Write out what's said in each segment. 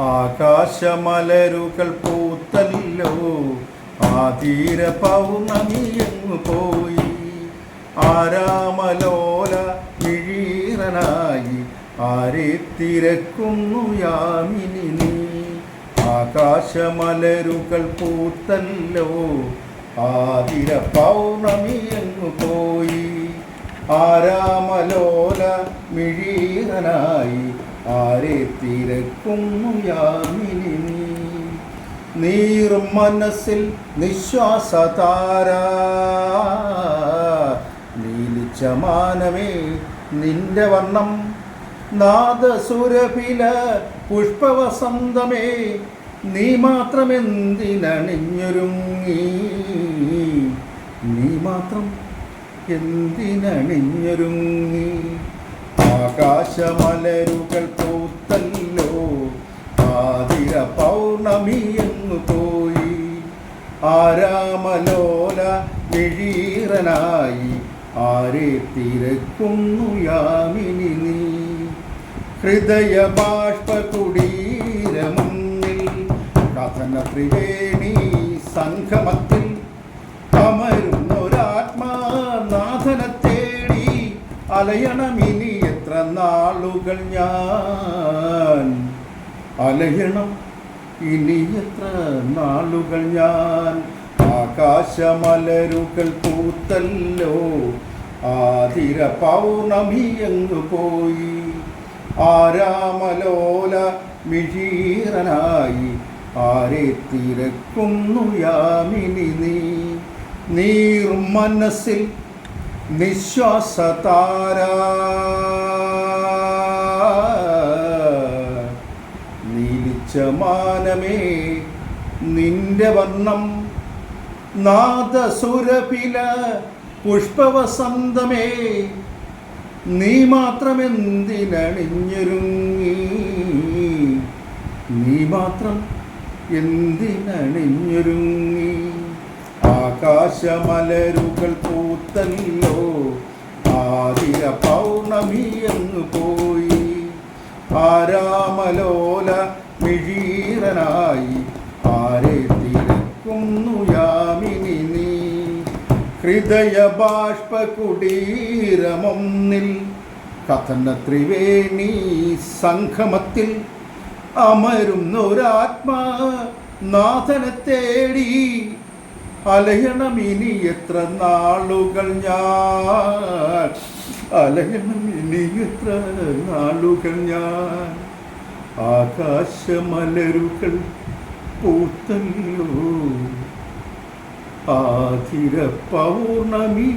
ആകാശമലരുകൾ പൂത്തല്ലോ തീര പൗർണമിയങ്ങു പോയി? ആരാമലോല മിഴീറനായി ആരെ തിരക്കുന്നു യാമിനി നീ? ആകാശമലരുകൾ പൂത്തല്ലോ ആതിര പൗർണമിയങ്ങു പോയി? ആരാമലോല മിഴീറനായി ആരെ തിരക്കുന്നു യാമിനി നീ? നീറും മനസ്സിൽ നിശ്വാസതാര? നീലിച്ച മാനമേ നിന്റെ വർണം നാദസുരഭില പുഷ്പവസന്തമേ. നീ മാത്രമെന്തിനണിഞ്ഞൊരുങ്ങി? നീ മാത്രം എന്തിനണിഞ്ഞൊരുങ്ങി? ആകാശമലരുകൾ പൂത്തല്ലോ. ആതിര പൗർണമി എന്നു പോയി. ആരാമലോല മിഴീറനായി ആരെ തിരക്കുന്നു യാമിനി നീ? ഹൃദയ ബാഷ്പ കുടീരമുന്നിൽ കഥന ത്രിവേണി സംഗമത്തിൽ അലയണമിനി എത്ര നാളുകൾ ഞാൻ? അലയണം ഇനി എത്ര നാളുകൾ ഞാൻ? ആകാശമലരുകൾ പൂത്തല്ലോ ആതിര പൗർണമി എങ്ങു പോയി? ആരാമലോല മിഴീറനായി ആരെ തിരക്കുന്നു യാമിനി നീ? നീറും മനസ്സിൽ നിശ്വാസതാര നീലിച്ച മാനമേ നിന്റെ വർണം നാദസുരപില പുഷ്പവസന്തമേ. നീ മാത്രമെന്തിനണിഞ്ഞൊരുങ്ങി? നീ മാത്രം എന്തിനണിഞ്ഞൊരുങ്ങി? ആകാശമലരുകൾ പൂത്തല്ലോ. ആദ്യ പൗർണമി എന്ന് പോയി. ആരാമലോല മിഴീറനായി. ആരെ തിരക്കുന്നു യാമിനി നീ? ഹൃദയ ബാഷ്പ കുടീരമൊന്നിൽ കഥന ത്രിവേണി സംഗമത്തിൽ അമരുന്നൊരാത്മാ നാഥനെ തേടി. അലയണം ഇനി എത്ര നാളുകൾ ഞാൻ? അലയണം ഇനി എത്ര നാളുകൾ ഞാൻ? ആകാശമലരുകൾ പൂത്തല്ലോ ആതിര പൗർണമി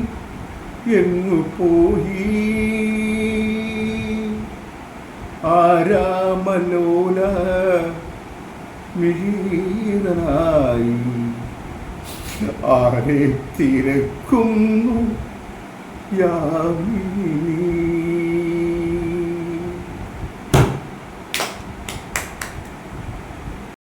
എങ്ങു പോയി? ആരാമലോല മിഴീറനായി ആരെ തിരക്കുന്നു. യാമിനി